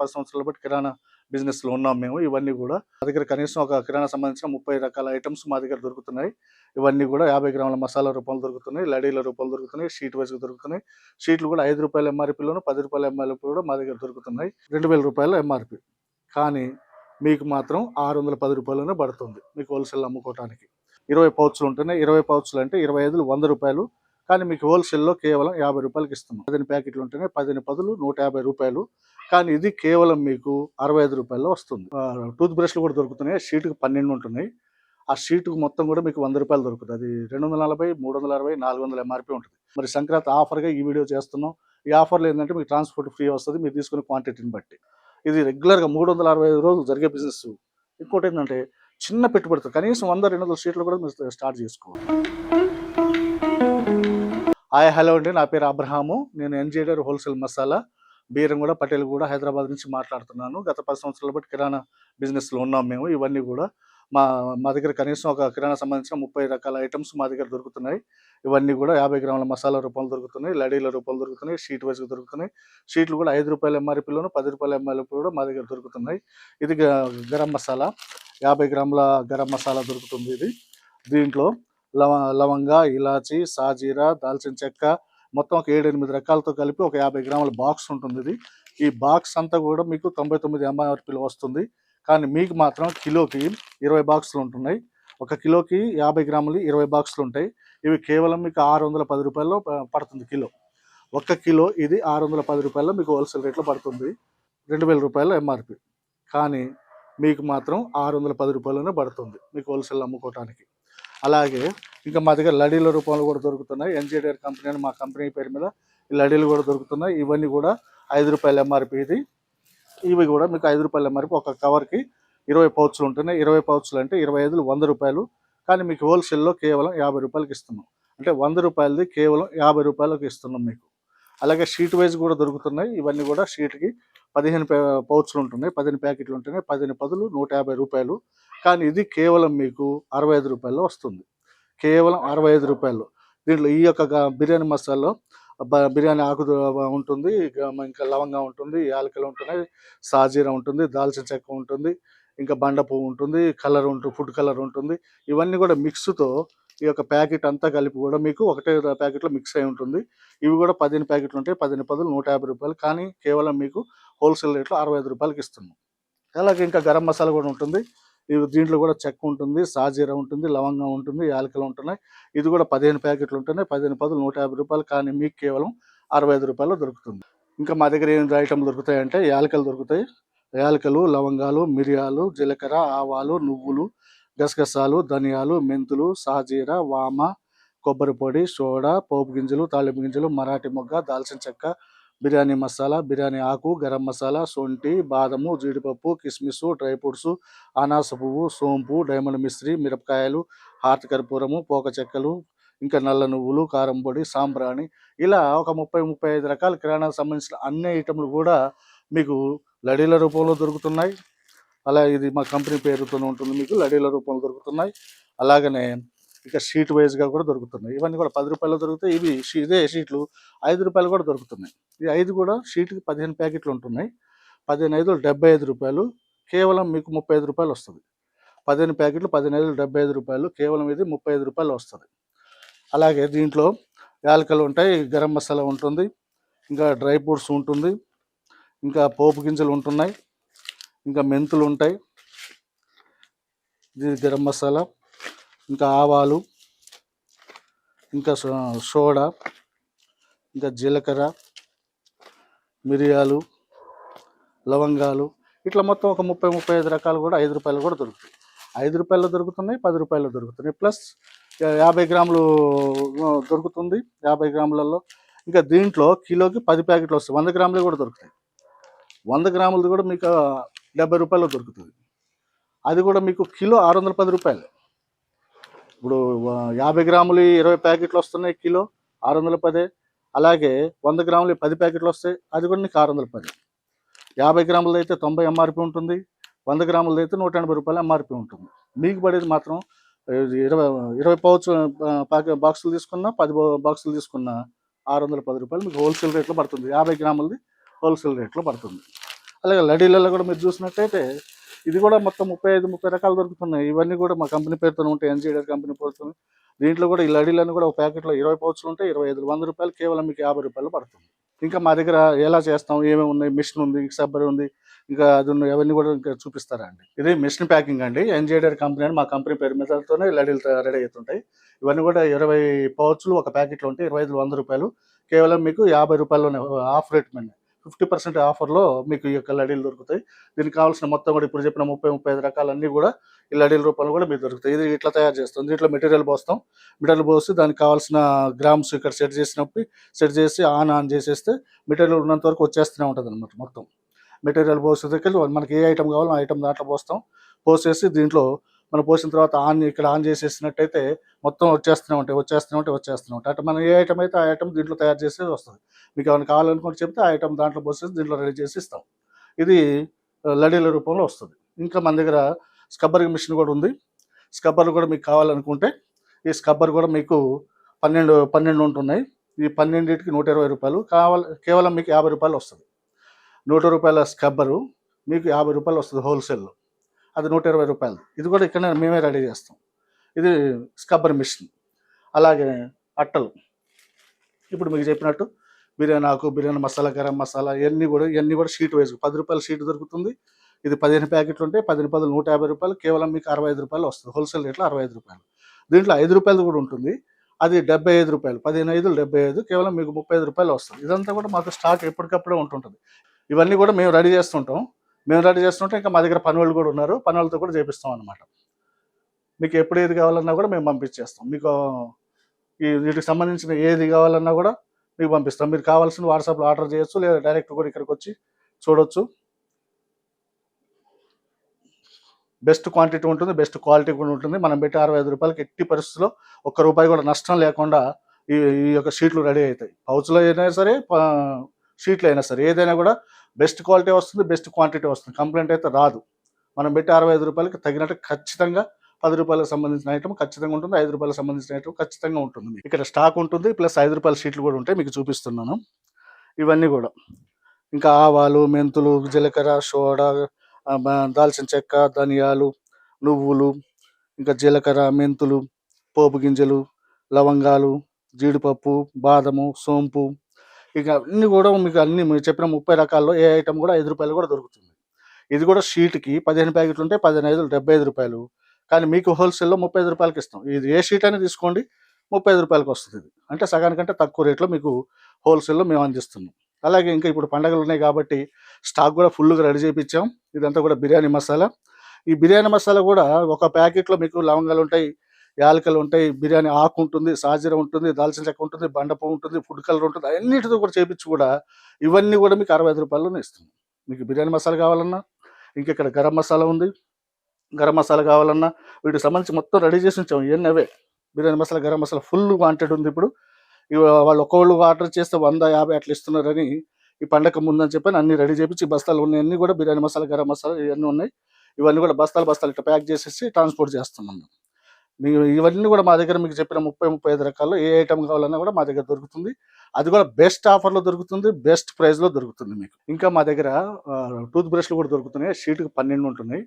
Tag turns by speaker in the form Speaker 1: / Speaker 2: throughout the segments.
Speaker 1: పది సంవత్సరాల బట్టి కిరాణా బిజినెస్లో ఉన్నాం మేము. ఇవన్నీ కూడా మా దగ్గర కనీసం ఒక కిరాణా సంబంధించిన ముప్పై రకాల ఐటమ్స్ మా దగ్గర దొరుకుతున్నాయి. ఇవన్నీ కూడా యాభై గ్రాముల మసాలా రూపాయలు దొరుకుతున్నాయి లడీల రూపంలో దొరుకుతున్నాయి షీట్ వైజ్గా దొరుకుతున్నాయి. షీట్లు కూడా ఐదు రూపాయల ఎంఆర్పీలోను పది రూపాయల ఎంఆర్పీ కూడా మా దగ్గర దొరుకుతున్నాయి. రెండు వేల రూపాయల ఎంఆర్పి కానీ మీకు మాత్రం ఆరు వందల పది రూపాయలనే పడుతుంది మీకు హోల్సేల్ అమ్ముకోవడానికి ఇరవై పౌచ్లు ఉంటున్నాయి ఇరవై పౌచ్లు అంటే ఇరవై ఐదులు వంద రూపాయలు. కానీ మీకు హోల్సేల్లో కేవలం యాభై రూపాయలకి ఇస్తున్నాం. పదిహేను ప్యాకెట్లు ఉంటేనే పదిహేను పదులు నూట యాభై రూపాయలు. కానీ ఇది కేవలం మీకు అరవై ఐదు రూపాయల్లో వస్తుంది. టూత్ బ్రష్లు కూడా దొరుకుతున్నాయి. షీట్కి పన్నెండు ఉంటున్నాయి. ఆ షీట్కు మొత్తం కూడా మీకు వంద రూపాయలు దొరుకుతుంది. అది రెండు వందల నలభై మూడు వందల అరవై నాలుగు వందల ఎంఆర్పీ ఉంటుంది. మరి సంక్రాంతి ఆఫర్గా ఈ వీడియో చేస్తున్నాం. ఈ ఆఫర్లో ఏంటంటే మీకు ట్రాన్స్పోర్ట్ ఫ్రీ వస్తుంది. మీరు తీసుకునే క్వాంటిటీని బట్టి. ఇది రెగ్యులర్గా మూడు వందల అరవై ఐదు రోజులు జరిగే బిజినెస్. ఇంకోటి ఏంటంటే చిన్న పెట్టుబడితో కనీసం వంద రెండు వందల షీట్లు కూడా మీరు స్టార్ట్ చేసుకోవాలి. హాయ్ హలో అండి. నా పేరు అబ్రహాము. నేను ఎన్జేడర్ హోల్సేల్ మసాలా. బీరంగూడ పటేల్ కూడా హైదరాబాద్ నుంచి మాట్లాడుతున్నాను. గత పది సంవత్సరాల బట్టి కిరాణా బిజినెస్లో ఉన్నాం మేము. ఇవన్నీ కూడా మా మా దగ్గర కనీసం ఒక కిరాణా సంబంధించిన ముప్పై రకాల ఐటమ్స్ మా దగ్గర దొరుకుతున్నాయి. ఇవన్నీ కూడా యాభై గ్రాముల మసాలా రూపంలో దొరుకుతున్నాయి. లడీల రూపంలో దొరుకుతున్నాయి. షీట్ వైజ్గా దొరుకుతున్నాయి. షీట్లు కూడా ఐదు రూపాయల ఎంఆర్పీలోను పది రూపాయల ఎంఆర్పీ కూడా మా దగ్గర దొరుకుతున్నాయి. ఇది గ- గరం మసాలా. యాభై గ్రాముల గరం మసాలా దొరుకుతుంది ఇది. దీంట్లో లవ లవంగా ఇలాచి సాజీరా దాల్చిన చెక్క మొత్తం ఒక ఏడు ఎనిమిది రకాలతో కలిపి ఒక యాభై గ్రాముల బాక్స్ ఉంటుంది ఇది. ఈ బాక్స్ అంతా కూడా మీకు తొంభై తొమ్మిది ఎంఆర్పీలో వస్తుంది. కానీ మీకు మాత్రం కిలోకి ఇరవై బాక్సులు ఉంటున్నాయి. ఒక కిలోకి యాభై గ్రాములు ఇరవై బాక్సులు ఉంటాయి. ఇవి కేవలం మీకు ఆరు వందల పది రూపాయల్లో పడుతుంది కిలో. ఒక్క కిలో ఇది ఆరు వందల పది రూపాయల్లో మీకు హోల్సేల్ రేట్లో పడుతుంది. రెండు వేల రూపాయల ఎంఆర్పి కానీ మీకు మాత్రం ఆరు వందల పది రూపాయలనే పడుతుంది మీకు హోల్సేల్ అమ్ముకోవటానికి అలాగే ఇంకా మా దగ్గర లడీల రూపంలో కూడా దొరుకుతున్నాయి. ఎన్జేడిఆర్ కంపెనీ అని మా కంపెనీ పేరు మీద ఈ లడీలు కూడా దొరుకుతున్నాయి. ఇవన్నీ కూడా ఐదు రూపాయల ఎంఆర్పి ఇది. ఇవి కూడా మీకు ఐదు రూపాయల ఎంఆర్పి ఒక కవర్కి ఇరవై పౌచ్లు ఉంటున్నాయి. ఇరవై పౌచ్లు అంటే ఇరవై ఐదులు వంద రూపాయలు. కానీ మీకు హోల్సేల్లో కేవలం యాభై రూపాయలకి ఇస్తున్నాం. అంటే వంద రూపాయలది కేవలం యాభై రూపాయలకి ఇస్తున్నాం మీకు. అలాగే షీట్ వైజ్ కూడా దొరుకుతున్నాయి. ఇవన్నీ కూడా షీట్కి పదిహేను పౌచ్లు ఉంటున్నాయి. పదిహేను ప్యాకెట్లు ఉంటున్నాయి. పదిహేను పదులు నూట యాభై రూపాయలు. కానీ ఇది కేవలం మీకు అరవై ఐదు రూపాయల్లో వస్తుంది. కేవలం అరవై ఐదు రూపాయలు. దీంట్లో ఈ యొక్క బిర్యానీ మసాలాలో బ- బిర్యానీ ఆకు ఉంటుంది ఇంకా లవంగా ఉంటుంది యాలకులు ఉంటున్నాయి సాజీరా ఉంటుంది దాల్చిన చెక్క ఉంటుంది ఇంకా బండ పువ్వు ఉంటుంది కలర్ ఉంటుంది ఫుడ్ కలర్ ఉంటుంది. ఇవన్నీ కూడా మిక్స్తో ఈ యొక్క ప్యాకెట్ అంతా కలిపి కూడా మీకు ఒకటే ప్యాకెట్లో మిక్స్ అయి ఉంటుంది. ఇవి కూడా పదిహేను ప్యాకెట్లు ఉంటాయి పదిహేను పదులు నూట యాభై రూపాయలు. కానీ కేవలం మీకు హోల్సేల్ రేట్లో అరవై ఐదు రూపాయలకి ఇస్తున్నాం. అలాగే ఇంకా గరం మసాలా కూడా ఉంటుంది. దీంట్లో కూడా చెక్క ఉంటుంది సాజీరా ఉంటుంది లవంగా ఉంటుంది యాలకలు ఉంటున్నాయి. ఇది కూడా పదిహేను ప్యాకెట్లు ఉంటున్నాయి. పదిహేను పదులు నూట యాభై రూపాయలు కానీ మీకు కేవలం అరవై ఐదు రూపాయలు దొరుకుతుంది. ఇంకా మా దగ్గర ఏం ఐటమ్ దొరుకుతాయి అంటే యాలకలు దొరుకుతాయి. యాలకలు లవంగాలు మిరియాలు జీలకర్ర ఆవాలు నువ్వులు గసగసాలు ధనియాలు మెంతులు సాజీరా వామ కొబ్బరి పొడి సోడా పోపు గింజలు తాళింపు గింజలు మరాఠీ మొగ్గ దాల్చిన చెక్క బిర్యానీ మసాలా బిర్యానీ ఆకు గరం మసాలా సొంటి బాదము జీడిపప్పు కిస్మిస్ డ్రై ఫ్రూట్స్ అనాస పువ్వు సోంపు డైమండ్ మిశ్రి మిరపకాయలు హార్ట్ కర్పూరము పోక చెక్కలు ఇంకా నల్ల నువ్వులు కారం పొడి సాంబ్రాణి. ఇలా ఒక ముప్పై ముప్పై ఐదు రకాల కిరాణాకు సంబంధించిన అన్ని ఐటమ్లు కూడా మీకు లడీల రూపంలో దొరుకుతున్నాయి. అలా ఇది మా కంపెనీ పేరుతో ఉంటుంది మీకు లడీల రూపంలో దొరుకుతున్నాయి. అలాగనే ఇక షీట్ వైజ్గా కూడా దొరుకుతున్నాయి. ఇవన్నీ కూడా పది రూపాయలు దొరుకుతాయి ఇవి షీ- ఇదే షీట్లు ఐదు రూపాయలు కూడా దొరుకుతున్నాయి. ఈ ఐదు కూడా షీట్కి పదిహేను ప్యాకెట్లు ఉంటున్నాయి. పదిహేను ఐదు డెబ్బై ఐదు రూపాయలు. కేవలం మీకు ముప్పై ఐదు రూపాయలు వస్తుంది. పదిహేను ప్యాకెట్లు పదిహేను ఐదు డెబ్బై ఐదు రూపాయలు. కేవలం ఇది ముప్పై ఐదు రూపాయలు వస్తుంది. అలాగే దీంట్లో యాలకలు ఉంటాయి గరం మసాలా ఉంటుంది ఇంకా డ్రై ఫ్రూట్స్ ఉంటుంది ఇంకా పోపు గింజలు ఉంటున్నాయి ఇంకా మెంతులు ఉంటాయి. ఇది గరం మసాలా. ఇంకా ఆవాలు ఇంకా సో- సోడా ఇంకా జీలకర్ర మిరియాలు లవంగాలు. ఇట్లా మొత్తం ఒక ముప్పై ముప్పై ఐదు రకాలు కూడా ఐదు రూపాయలు కూడా దొరుకుతాయి. ఐదు రూపాయలు దొరుకుతున్నాయి పది రూపాయలు దొరుకుతున్నాయి. ప్లస్ యాభై గ్రాములు దొరుకుతుంది. యాభై గ్రాములలో ఇంకా దీంట్లో కిలోకి పది ప్యాకెట్లు వస్తాయి. వంద గ్రాములు కూడా దొరుకుతాయి. వంద గ్రాములది కూడా మీకు డెబ్బై రూపాయలు దొరుకుతుంది. అది కూడా మీకు కిలో ఆరు వందల పది రూపాయలు. ఇప్పుడు యాభై గ్రాములు ఇరవై ప్యాకెట్లు వస్తున్నాయి కిలో ఆరు వందల పదే. అలాగే వంద గ్రాములు పది ప్యాకెట్లు వస్తాయి అది కూడా నీకు ఆరు వందల పది. యాభై గ్రాములది అయితే తొంభై ఎంఆర్పి ఉంటుంది వంద గ్రాములది అయితే నూట ఎనభై రూపాయలు ఎంఆర్పి ఉంటుంది. మీకు పడేది మాత్రం ఇరవై ఇరవై పౌచ్ ప్యాకెట్ బాక్సులు తీసుకున్నా పది బాక్సులు తీసుకున్నా ఆరు వందల పది రూపాయలు మీకు హోల్సేల్ రేట్లో పడుతుంది. యాభై గ్రాములది హోల్సేల్ రేట్లో పడుతుంది. అలాగే లడీలలో కూడా మీరు చూసినట్టయితే ఇది కూడా మొత్తం ముప్పై ఐదు ముప్పై రకాలు దొరుకుతున్నాయి. ఇవన్నీ కూడా మా కంపెనీ పేరుతో ఉంటాయి. ఎన్జీడర్ కంపెనీ పేరుతో దీంట్లో కూడా ఈ లడీలను కూడా ఒక ప్యాకెట్లో ఇరవై పౌచ్లు ఉంటాయి ఇరవై ఐదు వంద రూపాయలు కేవలం మీకు యాభై రూపాయలు పడుతుంది. ఇంకా మా దగ్గర ఎలా చేస్తాం ఏమేమి ఉన్నాయి మిషన్ ఉంది సబ్బర్ ఉంది ఇంకా అది ఉన్నాయి అవన్నీ కూడా ఇంకా చూపిస్తారా అండి? ఇది మిషన్ ప్యాకింగ్ అండి. ఎన్జీడర్ కంపెనీ అని మా కంపెనీ పేరు మీదతోనే లడీలు రెడీ అవుతుంటాయి. ఇవన్నీ కూడా ఇరవై పౌచ్లు ఒక ప్యాకెట్లో ఉంటాయి ఇరవై ఐదు వంద రూపాయలు కేవలం మీకు యాభై రూపాయల్లోనే ఆఫ్ రేట్ మీద. ఫిఫ్టీ పర్సెంట్ ఆఫర్లో మీకు ఈ యొక్క లడీలు దొరుకుతాయి. దీనికి కావాల్సిన మొత్తం కూడా ఇప్పుడు చెప్పిన ముప్పై ముప్పై ఐదు రకాలన్నీ కూడా ఈ లడీల రూపంలో కూడా మీకు దొరుకుతాయి. ఇది ఇట్లా తయారు చేస్తాం. దీంట్లో మెటీరియల్ పోస్తాం. మెటీరియల్ పోసి దానికి కావాల్సిన గ్రామ్స్ ఇక్కడ సెట్ చేసినప్పుడు సెట్ చేసి ఆన్ ఆన్ చేసేస్తే మెటీరియల్ ఉన్నంత వరకు వచ్చేస్తూనే ఉంటుంది అనమాట మొత్తం. మెటీరియల్ పోసేదకి మనకి ఏ ఐటమ్ కావాలో ఆ ఐటమ్ దాంట్లో పోస్తాం. పోసేసి దీంట్లో మనం పోసిన తర్వాత ఆన్ ఇక్కడ ఆన్ చేసేసినట్టయితే మొత్తం వచ్చేస్తూనే ఉంటాయి వచ్చేస్తూనే ఉంటాయి వచ్చేస్తూనే ఉంటాయి. అంటే మనం ఏ ఐటమ్ అయితే ఆ ఐటమ్ దీంట్లో తయారు చేసేది వస్తుంది. మీకు ఏమైనా కావాలనుకుంటే చెప్తే ఆ ఐటమ్ దాంట్లో పోసేసి దీంట్లో రెడీ చేసి ఇస్తాం. ఇది లడీల రూపంలో వస్తుంది. ఇంకా మన దగ్గర స్కబ్బర్ మిషన్ కూడా ఉంది. స్కబ్బర్ కూడా మీకు కావాలనుకుంటే ఈ స్కబ్బర్ కూడా మీకు పన్నెండు పన్నెండు ఉంటున్నాయి. ఈ పన్నెండింటికి నూట ఇరవై రూపాయలు. కావాలి కేవలం మీకు యాభై రూపాయలు వస్తుంది. నూట రూపాయల స్కబ్బరు మీకు యాభై రూపాయలు వస్తుంది హోల్సేల్లో అది నూట ఇరవై రూపాయలు. ఇది కూడా ఇక్కడ మేమే రెడీ చేస్తాం. ఇది స్కబ్బర్ మిషన్. అలాగే అట్టలు. ఇప్పుడు మీకు చెప్పినట్టు బిర్యానీ ఆకు బిర్యానీ మసాలా గరం మసాలా ఇవన్నీ కూడా ఇవన్నీ కూడా షీట్ వైజ్ పది రూపాయల షీట్ దొరుకుతుంది. ఇది పదిహేను ప్యాకెట్లు ఉంటాయి పది రూపాయలు నూట యాభై రూపాయలు కేవలం మీకు అరవై ఐదు రూపాయలు వస్తుంది. హోల్సేల్ రేట్లో అరవై ఐదు రూపాయలు. దీంట్లో ఐదు రూపాయలు కూడా ఉంటుంది. అది డెబ్బై ఐదు రూపాయలు పదిహేను ఐదు డెబ్బై ఐదు కేవలం మీకు ముప్పై ఐదు రూపాయలు వస్తుంది. ఇదంతా కూడా మాకు స్టాక్ ఎప్పటికప్పుడే ఉంటుంటుంది. ఇవన్నీ కూడా మేము రెడీ చేస్తుంటాం. మేము రెడీ చేస్తుంటే ఇంకా మా దగ్గర పని కూడా ఉన్నారు. పని కూడా చేపిస్తాం అనమాట మీకు ఎప్పుడు ఏది కావాలన్నా కూడా మేము పంపించేస్తాం. మీకు ఈ వీటికి సంబంధించిన ఏది కావాలన్నా కూడా మీకు పంపిస్తాం. మీరు కావాల్సిన వాట్సాప్లో ఆర్డర్ చేయొచ్చు లేదా డైరెక్ట్ కూడా ఇక్కడికి వచ్చి చూడొచ్చు. బెస్ట్ క్వాంటిటీ ఉంటుంది బెస్ట్ క్వాలిటీ కూడా ఉంటుంది. మనం పెట్టి అరవై ఐదు రూపాయలకి ఎట్టి పరిస్థితుల్లో ఒక్క రూపాయి కూడా నష్టం లేకుండా ఈ ఈ యొక్క షీట్లు రెడీ అవుతాయి. పౌచ్లో అయినా సరే షీట్లు అయినా సరే ఏదైనా కూడా బెస్ట్ క్వాలిటీ వస్తుంది బెస్ట్ క్వాంటిటీ వస్తుంది. కంప్లైంట్ అయితే రాదు. మనం పెట్టి అరవై ఐదు రూపాయలకి తగినట్టు ఖచ్చితంగా పది రూపాయలకు సంబంధించిన ఐటమ్ ఖచ్చితంగా ఉంటుంది ఐదు రూపాయలకు సంబంధించిన ఐటమ్ ఖచ్చితంగా ఉంటుంది. ఇక్కడ స్టాక్ ఉంటుంది ప్లస్ ఐదు రూపాయల షీట్లు కూడా ఉంటాయి మీకు చూపిస్తున్నాను. ఇవన్నీ కూడా. ఇంకా ఆవాలు మెంతులు జీలకర్ర సోడా దాల్చిన చెక్క ధనియాలు నువ్వులు ఇంకా జీలకర్ర మెంతులు పోపు గింజలు లవంగాలు జీడిపప్పు బాదము సోంపు ఇక అన్ని కూడా మీకు అన్ని మీరు చెప్పిన ముప్పై రకాల్లో ఏ ఐటమ్ కూడా ఐదు రూపాయలు కూడా దొరుకుతుంది. ఇది కూడా షీట్కి పదిహేను ప్యాకెట్లు ఉంటే పదిహేను ఐదు డెబ్బై ఐదు రూపాయలు. కానీ మీకు హోల్సేల్లో ముప్పై ఐదు రూపాయలకి ఇస్తాం. ఇది ఏ షీట్ అయినా తీసుకోండి ముప్పై ఐదు రూపాయలకి వస్తుంది ఇది. అంటే సగానికంటే తక్కువ రేట్లో మీకు హోల్సేల్లో మేము అందిస్తున్నాం. అలాగే ఇంకా ఇప్పుడు పండగలు ఉన్నాయి కాబట్టి స్టాక్ కూడా ఫుల్గా రెడీ చేయించాం ఇదంతా కూడా బిర్యానీ మసాలా. ఈ బిర్యానీ మసాలా కూడా ఒక ప్యాకెట్లో మీకు లవంగాలు ఉంటాయి యాలకలు ఉంటాయి బిర్యానీ ఆకు ఉంటుంది సాజీర ఉంటుంది దాల్చిన చెక్క ఉంటుంది బండపు ఉంటుంది ఫుడ్ కలర్ ఉంటుంది అన్నిటితో కూడా చేపించి కూడా ఇవన్నీ కూడా మీకు అరవై ఐదు రూపాయల్లోనే మీకు బిర్యానీ మసాలా కావాలన్నా ఇంక ఇక్కడ గరం మసాలా ఉంది గరం మసాలా కావాలన్నా వీటికి సంబంధించి మొత్తం రెడీ చేసి ఉంచాం ఇవన్నీ అవే. బిర్యానీ మసాలా గరం మసాలా ఫుల్ వాంటెడ్ ఉంది ఇప్పుడు. వాళ్ళు ఒక్కొక్కళ్ళు ఆర్డర్ చేస్తే వంద యాభై అట్లా ఇస్తున్నారని ఈ పండగ ముందని చెప్పి అన్ని రెడీ చేపించి బస్తాలు ఉన్నాయి కూడా బిర్యానీ మసాలా గరం మసాలా ఇవన్నీ ఉన్నాయి. ఇవన్నీ కూడా బస్తాలు బస్తాలు ఇట్లా ప్యాక్ చేసేసి ట్రాన్స్పోర్ట్ చేస్తున్నాం మీకు ఇవన్నీ కూడా మా దగ్గర మీకు చెప్పిన ముప్పై ముప్పై ఐదు రకాల్లో ఏ ఐటమ్ కావాలన్నా కూడా మా దగ్గర దొరుకుతుంది. అది కూడా బెస్ట్ ఆఫర్లో దొరుకుతుంది బెస్ట్ ప్రైస్లో దొరుకుతుంది మీకు. ఇంకా మా దగ్గర టూత్ బ్రష్లు కూడా దొరుకుతున్నాయి. షీట్కి పన్నెండు ఉంటున్నాయి.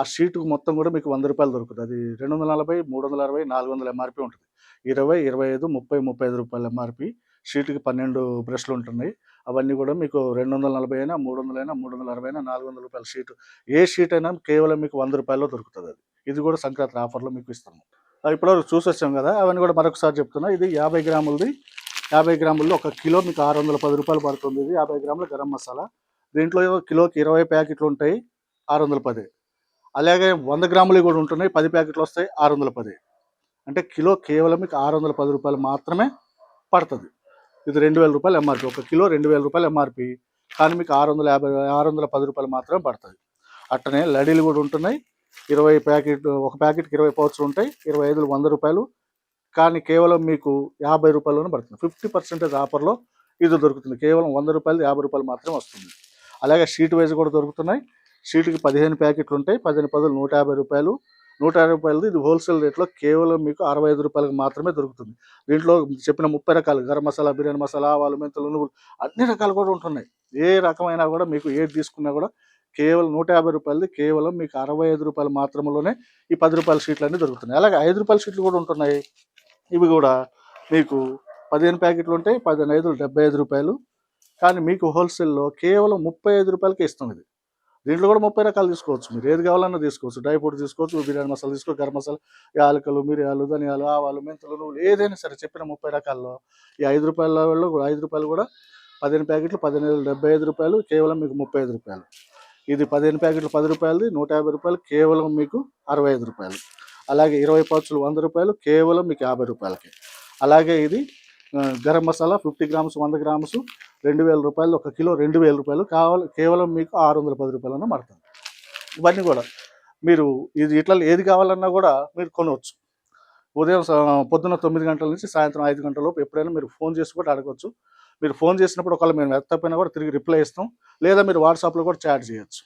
Speaker 1: ఆ షీట్కి మొత్తం కూడా మీకు వంద రూపాయలు దొరుకుతుంది. అది రెండు వందల నలభై మూడు వందల అరవై నాలుగు వందల ఎంఆర్పి ఉంటుంది. ఇరవై ఇరవై ఐదు ముప్పై ముప్పై ఐదు రూపాయల ఎంఆర్పి. షీట్కి పన్నెండు బ్రష్లు ఉంటున్నాయి. అవన్నీ కూడా మీకు రెండు వందల నలభై అయినా మూడు వందల అయినా మూడు వందల అరవై అయినా నాలుగు వందల రూపాయల షీట్. ఏ షీట్ అయినా కేవలం మీకు వంద రూపాయల్లో దొరుకుతుంది అది. ఇది కూడా సంక్రాంతి ఆఫర్లో మీకు ఇస్తాము. ఇప్పుడు ఇప్పటివరకు చూసి వచ్చాం కదా అవన్నీ కూడా మరొకసారి చెప్తున్నా. ఇది యాభై గ్రాములది. యాభై గ్రాముల్లో ఒక కిలో మీకు ఆరు వందల పది రూపాయలు పడుతుంది. ఇది యాభై గ్రాముల గరం మసాలా. దీంట్లో కిలోకి ఇరవై ప్యాకెట్లు ఉంటాయి ఆరు వందల పది అలాగే వంద గ్రాములు కూడా ఉంటున్నాయి పది ప్యాకెట్లు వస్తాయి ఆరు వందల పది అంటే కిలో కేవలం మీకు ఆరు వందల పది రూపాయలు మాత్రమే పడుతుంది. ఇది రెండు వేల రూపాయలు ఎంఆర్పి ఒక కిలో రెండు వేల రూపాయలు ఎంఆర్పి కానీ మీకు ఆరు వందల యాభై ఆరు వందల పది రూపాయలు మాత్రమే పడుతుంది. అట్టనే లడీలు కూడా ఉంటున్నాయి. ఇరవై ప్యాకెట్ ఒక ప్యాకెట్కి ఇరవై పౌచ్లు ఉంటాయి. ఇరవై ఐదులు వంద రూపాయలు. కానీ కేవలం మీకు యాభై రూపాయల్లోనే పడుతుంది. ఫిఫ్టీ పర్సెంటేజ్ ఆఫర్లో ఇది దొరుకుతుంది. కేవలం వంద రూపాయలు యాభై రూపాయలు మాత్రమే వస్తుంది. అలాగే షీట్ వైజ్ కూడా దొరుకుతున్నాయి. షీట్కి పదిహేను ప్యాకెట్లు ఉంటాయి. పదిహేను పదులు నూట యాభై రూపాయలు. నూట యాభై రూపాయలది ఇది హోల్సేల్ రేట్లో కేవలం మీకు అరవై ఐదు రూపాయలకు మాత్రమే దొరుకుతుంది. దీంట్లో చెప్పిన ముప్పై రకాలు గరం మసాలా బిర్యానీ మసాలా ఆవాలు మెంతులు నువ్వులు అన్ని రకాలు కూడా ఉంటున్నాయి. ఏ రకమైనా కూడా మీకు ఏది తీసుకున్నా కూడా కేవలం నూట యాభై రూపాయలది కేవలం మీకు అరవై ఐదు రూపాయలు మాత్రంలోనే ఈ పది రూపాయల షీట్లు అన్నీ దొరుకుతున్నాయి. అలాగే ఐదు రూపాయల షీట్లు కూడా ఉంటున్నాయి. ఇవి కూడా మీకు పదిహేను ప్యాకెట్లు ఉంటాయి పదిహేను ఐదు డెబ్బై ఐదు రూపాయలు. కానీ మీకు హోల్సేల్లో కేవలం ముప్పై ఐదు రూపాయలకే ఇస్తాం ఇది. దీంట్లో కూడా ముప్పై రకాలు తీసుకోవచ్చు. మీరు ఏది కావాలన్నా తీసుకోవచ్చు. డ్రై ఫ్రూట్ తీసుకోవచ్చు బిర్యానీ మసాలా తీసుకోవచ్చు గరం మసాలా యాలకలు మిరియాలు ధనియాలు ఆవాలు మెంతులు నువ్వులు ఏదైనా సరే చెప్పిన ముప్పై రకాల్లో ఈ ఐదు రూపాయల కూడా ఐదు రూపాయలు కూడా పదిహేను ప్యాకెట్లు పదిహేను డెబ్బై ఐదు రూపాయలు కేవలం మీకు ముప్పై ఐదు రూపాయలు. ఇది పదిహేను ప్యాకెట్లు పది రూపాయలది నూట యాభై రూపాయలు కేవలం మీకు అరవై ఐదు రూపాయలు. అలాగే ఇరవై పౌచులు వంద రూపాయలు కేవలం మీకు యాభై రూపాయలకి. అలాగే ఇది గరం మసాలా ఫిఫ్టీ గ్రామ్స్ వంద గ్రామ్స్ రెండు వేల రూపాయలు ఒక కిలో రెండు వేల రూపాయలు కావాలి కేవలం మీకు ఆరు వందల పది రూపాయలన్న పడుతుంది ఇవన్నీ కూడా మీరు ఇది ఇట్లా ఏది కావాలన్నా కూడా మీరు కొనవచ్చు. ఉదయం పొద్దున్న తొమ్మిది గంటల నుంచి సాయంత్రం ఐదు గంటల లోపు ఎప్పుడైనా మీరు ఫోన్ చేసి కూడా అడగవచ్చు మీరు ఫోన్ చేసినప్పుడు ఒకవేళ మేము ఎత్తపోయినా కూడా తిరిగి రిప్లై ఇస్తాం. లేదా మీరు వాట్సాప్లో కూడా చాట్ చేయొచ్చు.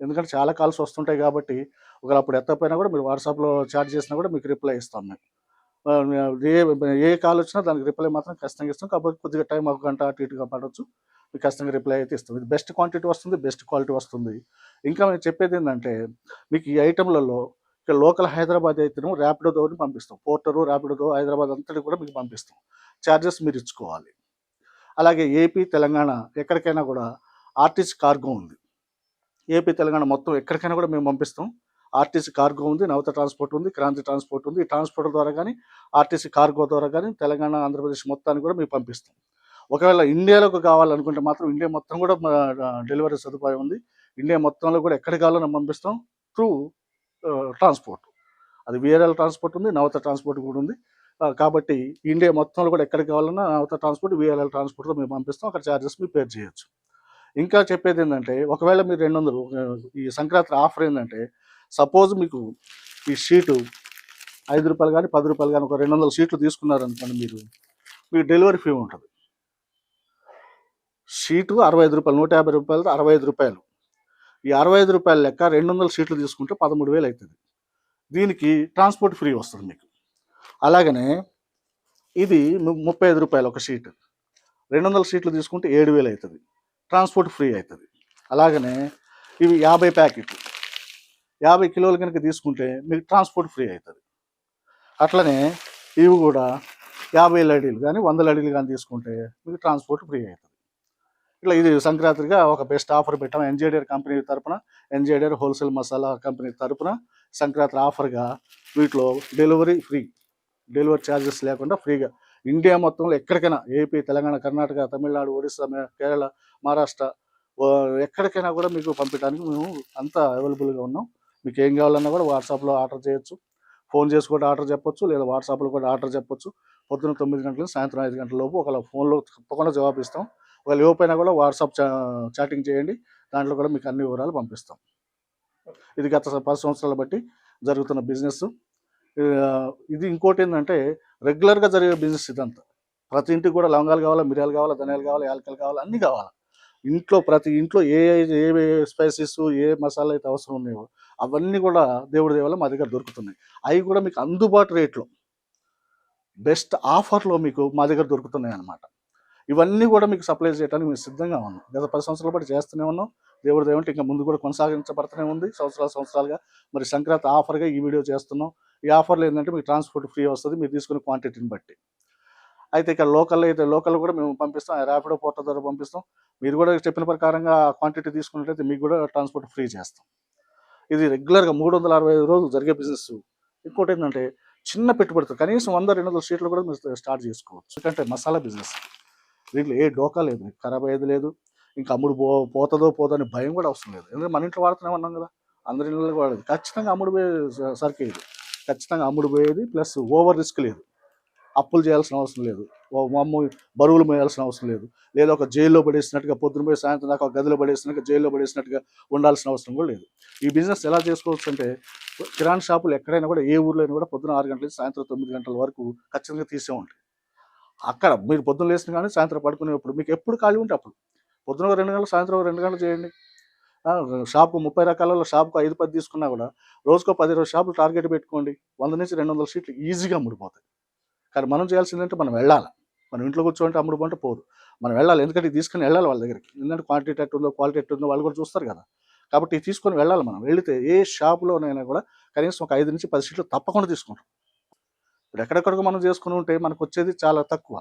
Speaker 1: ఎందుకంటే చాలా కాల్స్ వస్తుంటాయి కాబట్టి ఒకవేళ అప్పుడు ఎత్తపోయినా కూడా మీరు వాట్సాప్లో చాట్ చేసినా కూడా మీకు రిప్లై ఇస్తాం మేము. ఏ ఏ కాల్ వచ్చినా దానికి రిప్లై మాత్రం ఖచ్చితంగా ఇస్తాం. కాకపోతే కొద్దిగా టైం ఒక గంట అటు ఇటుగా పడవచ్చు మీకు ఖచ్చితంగా రిప్లై అయితే ఇస్తాం. ఇది బెస్ట్ క్వాంటిటీ వస్తుంది బెస్ట్ క్వాలిటీ వస్తుంది. ఇంకా మేము చెప్పేది ఏంటంటే మీకు ఈ ఐటెంలలో ఇక్కడ లోకల్ హైదరాబాద్ అయితే ర్యాపిడో దోని పంపిస్తాం. పోర్టరు ర్యాపిడో హైదరాబాద్ అంతటి కూడా మీకు పంపిస్తాం. ఛార్జెస్ మీరు ఇచ్చుకోవాలి. అలాగే ఏపీ తెలంగాణ ఎక్కడికైనా కూడా ఆర్టీసీ కార్గో ఉంది. ఏపీ తెలంగాణ మొత్తం ఎక్కడికైనా కూడా మేము పంపిస్తాం. ఆర్టీసీ కార్గో ఉంది నవత ట్రాన్స్పోర్ట్ ఉంది క్రాంతి ట్రాన్స్పోర్ట్ ఉంది. ఈ ట్రాన్స్పోర్ట్ ద్వారా కానీ ఆర్టీసీ కార్గో ద్వారా కానీ తెలంగాణ ఆంధ్రప్రదేశ్ మొత్తాన్ని కూడా మేము పంపిస్తాం. ఒకవేళ ఇండియాలోకి కావాలనుకుంటే మాత్రం ఇండియా మొత్తం కూడా మా డెలివరీ సదుపాయం ఉంది. ఇండియా మొత్తంలో కూడా ఎక్కడికి కావాలో పంపిస్తాం త్రూ ట్రాన్స్పోర్ట్. అది విఆర్ఎల్ ట్రాన్స్పోర్ట్ ఉంది నవత ట్రాన్స్పోర్ట్ కూడా ఉంది. కాబట్టి ఇండియా మొత్తంలో కూడా ఎక్కడికి కావాలన్నా అవతల ట్రాన్స్పోర్ట్ విఆర్ఎల్ ట్రాన్స్పోర్ట్తో మేము పంపిస్తాం. అక్కడ ఛార్జెస్ మీరు పేర్ చేయొచ్చు. ఇంకా చెప్పేది ఏంటంటే ఒకవేళ మీరు రెండు వందలు ఈ సంక్రాంతి ఆఫర్ ఏంటంటే సపోజ్ మీకు ఈ షీటు ఐదు రూపాయలు కానీ పది రూపాయలు కానీ ఒక రెండు వందల షీట్లు తీసుకున్నారనుకోండి మీరు మీకు డెలివరీ ఫీ ఉంటుంది. షీటు అరవై ఐదు రూపాయలు నూట యాభై రూపాయలు అరవై ఐదు రూపాయలు. ఈ అరవై ఐదు రూపాయల లెక్క రెండు వందల షీట్లు తీసుకుంటే పదమూడు వేలు అవుతుంది. దీనికి ట్రాన్స్పోర్ట్ ఫ్రీ వస్తుంది మీకు. అలాగనే ఇది ముప్పై ఐదు రూపాయలు ఒక షీట్. రెండు వందల షీట్లు తీసుకుంటే ఏడు వేలు అవుతుంది ట్రాన్స్పోర్ట్ ఫ్రీ అవుతుంది అలాగనే ఇవి యాభై ప్యాకెట్లు. యాభై కిలోలు కనుక తీసుకుంటే మీకు ట్రాన్స్పోర్ట్ ఫ్రీ అవుతుంది అట్లనే ఇవి కూడా యాభై లడీలు కానీ వందల అడీలు కానీ తీసుకుంటే మీకు ట్రాన్స్పోర్ట్ ఫ్రీ అవుతుంది ఇట్లా ఇది సంక్రాంతిగా ఒక బెస్ట్ ఆఫర్ పెట్టాం. ఎన్జేడిఆర్ కంపెనీ తరపున ఎన్జేడిఆర్ హోల్సేల్ మసాలా కంపెనీ తరపున సంక్రాంతి ఆఫర్గా వీటిలో డెలివరీ ఫ్రీ. డెలివరీ ఛార్జెస్ లేకుండా ఫ్రీగా. ఇండియా మొత్తంలో ఎక్కడికైనా ఏపీ తెలంగాణ కర్ణాటక తమిళనాడు ఒడిస్సా కేరళ మహారాష్ట్ర ఎక్కడికైనా కూడా మీకు పంపించడానికి మేము అంతా అవైలబుల్గా ఉన్నాం. మీకు ఏం కావాలన్నా కూడా వాట్సాప్లో ఆర్డర్ చేయొచ్చు. ఫోన్ చేసి కూడా ఆర్డర్ చెప్పొచ్చు లేదా వాట్సాప్లో కూడా ఆర్డర్ చెప్పొచ్చు. పొద్దున తొమ్మిది గంటలు సాయంత్రం ఐదు గంటల లోపు ఒకవేళ ఫోన్లో తప్పకుండా జవాబు ఇస్తాం ఒకవేళ ఇవ్వకపోయినా కూడా వాట్సాప్ చాటింగ్ చేయండి. దాంట్లో కూడా మీకు అన్ని వివరాలు పంపిస్తాం. ఇది గత పది సంవత్సరాలు బట్టి జరుగుతున్న బిజినెస్ ఇది ఇంకోటి ఏంటంటే రెగ్యులర్గా జరిగే బిజినెస్ ఇదంతా. ప్రతి ఇంటికి కూడా లవంగాలు కావాలా మిరియాలు కావాలా ధనియాలు కావాలా యాలకలు కావాలా అన్నీ కావాలా. ఇంట్లో ప్రతి ఇంట్లో ఏ ఏ స్పైసెస్ ఏ మసాలా అయితే అవసరం ఉన్నాయో అవన్నీ కూడా దేవుడి దేవాల మా దగ్గర దొరుకుతున్నాయి. అవి కూడా మీకు అందుబాటు రేట్లో బెస్ట్ ఆఫర్లో మీకు మా దగ్గర దొరుకుతున్నాయి అన్నమాట ఇవన్నీ కూడా మీకు సప్లై చేయడానికి మేము సిద్ధంగా ఉన్నాం. గత పది సంవత్సరాల పాటు చేస్తూనే ఉన్నాం. దేవుడి దేవంటే ఇంకా ముందు కూడా కొనసాగించబడుతూనే ఉంది. సంవత్సరాల సంవత్సరాలుగా మరి సంక్రాంతి ఆఫర్గా ఈ వీడియో చేస్తున్నాం. ఈ ఆఫర్లో ఏంటంటే మీకు ట్రాన్స్పోర్ట్ ఫ్రీ వస్తుంది. మీరు తీసుకునే క్వాంటిటీని బట్టి. అయితే ఇక్కడ లోకల్లో అయితే లోకల్ కూడా మేము పంపిస్తాం. ర్యాపిడో పోర్టల్ ద్వారా పంపిస్తాం. మీరు కూడా చెప్పిన ప్రకారంగా క్వాంటిటీ తీసుకున్నట్లయితే మీకు కూడా ట్రాన్స్పోర్ట్ ఫ్రీ చేస్తాం. ఇది రెగ్యులర్గా మూడు వందల అరవై ఐదు రోజులు జరిగే బిజినెస్. ఇంకోటి ఏంటంటే చిన్న పెట్టుబడితో కనీసం వంద రెండు వందల సీట్లు కూడా మీరు స్టార్ట్ చేసుకోవచ్చు. ఎందుకంటే మసాలా బిజినెస్. దీంట్లో ఏ డోకా లేదు. ఖరాబ్ అయ్యేది లేదు. ఇంకా అమ్ముడు పో పోతుందో పోతుందో భయం కూడా అవసరం లేదు. ఎందుకంటే మన ఇంట్లో వాడుతూనే ఉన్నాం కదా అందరి ఇళ్ళలో వాడేది. ఖచ్చితంగా అమ్ముడు పోయే సరికి ఇది. ఖచ్చితంగా అమ్ముడు పోయేది ప్లస్ ఓవర్ రిస్క్ లేదు. అప్పులు చేయాల్సిన అవసరం లేదు. ఓ అమ్మ బరువులు మోయాల్సిన అవసరం లేదు. లేదా ఒక జైల్లో పడేసినట్టుగా పొద్దున పోయి సాయంత్రం దాకా ఒక గదిలో పడేసినట్టుగా జైల్లో పడేసినట్టుగా ఉండాల్సిన అవసరం కూడా లేదు. ఈ బిజినెస్ ఎలా చేసుకోవచ్చు అంటే కిరాణా షాపులు ఎక్కడైనా కూడా ఏ ఊర్లో అయినా కూడా పొద్దున ఆరు గంటల నుంచి సాయంత్రం తొమ్మిది గంటల వరకు ఖచ్చితంగా తీసే ఉంటాయి. అక్కడ మీరు పొద్దున లేసిన కానీ సాయంత్రం పడుకునేప్పుడు మీకు ఎప్పుడు ఖాళీ ఉంటే అప్పుడు. పొద్దున ఒక రెండు గంటలు సాయంత్రం ఒక రెండు గంటలు చేయండి. షాప్కు ముప్పై రకాలలో షాప్కు ఐదు పది తీసుకున్నా కూడా రోజుకో పది రోజు షాపులు టార్గెట్ పెట్టుకోండి. వంద నుంచి రెండు వందల సీట్లు ఈజీగా అమ్ముడిపోతాయి కానీ మనం చేయాల్సిందంటే మనం వెళ్ళాలి. మనం ఇంట్లో కూర్చోంటే అమ్ముడుకుంటే పోదు. మనం వెళ్ళాలి. ఎందుకంటే తీసుకుని వెళ్ళాలి వాళ్ళ దగ్గరికి. ఎందుకంటే క్వాంటిటీ ఎట్టు ఉందో క్వాలిటీ ఎట్టు ఉందో వాళ్ళు కూడా చూస్తారు కదా. కాబట్టి ఇది తీసుకొని వెళ్ళాలి మనం. వెళితే ఏ షాపులోనైనా కూడా కనీసం ఒక ఐదు నుంచి పది సీట్లు తప్పకుండా తీసుకుంటాం. ఇప్పుడు ఎక్కడెక్కడికో మనం చేసుకుని ఉంటే మనకు వచ్చేది చాలా తక్కువ.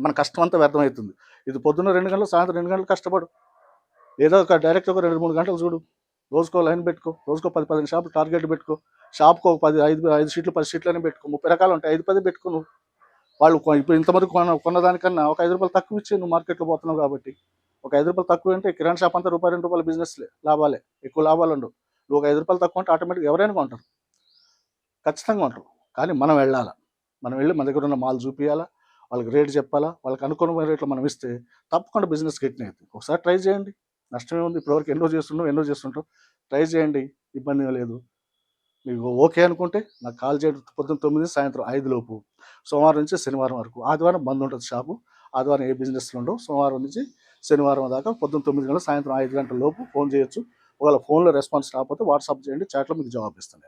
Speaker 1: మన కష్టం అంతా వ్యర్థమవుతుంది. ఇది పొద్దున్న రెండు గంటలు సాయంత్రం రెండు గంటలు కష్టపడు. ఏదో ఒక డైరెక్ట్ ఒక రెండు మూడు గంటలు చూడు. రోజుకో లైన్ పెట్టుకో రోజుకో పది పదిహేను షాపులు టార్గెట్ పెట్టుకో. షాప్కి ఒక పది ఐదు ఐదు సీట్లు పది షీట్లని పెట్టుకో. ముప్పై రకాలు ఉంటాయి. ఐదు పది పెట్టుకో నువ్వు. వాళ్ళు ఇప్పుడు ఇంతమంది కొన్న కొన్నదానికన్నా ఒక ఐదు రూపాయలు తక్కువ ఇచ్చి నువ్వు మార్కెట్లో పోతున్నావు కాబట్టి. ఒక ఐదు రూపాయలు తక్కువ అంటే కిరాణా షాప్ అంతా రూపాయి రెండు రూపాయల బిజినెస్లే లాభాలే. ఎక్కువ లాభాలు ఉండవు. నువ్వు ఒక ఐదు రూపాయలు తక్కువ అంటే ఆటోమేటిక్గా ఎవరైనా కొంటారు. ఖచ్చితంగా ఉంటారు కానీ మనం వెళ్ళాలా? మనం వెళ్ళి మన దగ్గర ఉన్న మాల్ చూపించాలా వాళ్ళకి రేట్ చెప్పాలా? వాళ్ళకి అనుకూలమైన రేట్లు మనం ఇస్తే తప్పకుండా బిజినెస్ గిట్నే అవుతుంది. ఒకసారి ట్రై చేయండి. నష్టమే ఉంది. ఇప్పటివరకు ఎన్నో చేస్తుంటాం ఎన్నో చేస్తుంటాం. ట్రై చేయండి. ఇబ్బంది లేదు. మీకు ఓకే అనుకుంటే నాకు కాల్ చేయండి పొద్దున్న తొమ్మిది సాయంత్రం ఐదు లోపు. సోమవారం నుంచి శనివారం వరకు. ఆదివారం బంద్ ఉంటుంది షాపు. ఆదివారం ఏ బిజినెస్లు ఉండవు సోమవారం నుంచి శనివారం దాకా పొద్దున్న తొమ్మిది గంటల సాయంత్రం ఐదు గంటల లోపు ఫోన్ చేయొచ్చు. ఒకవేళ ఫోన్లో రెస్పాన్స్ రాకపోతే వాట్సాప్ చేయండి. చాట్లో మీకు జవాబు ఇస్తాను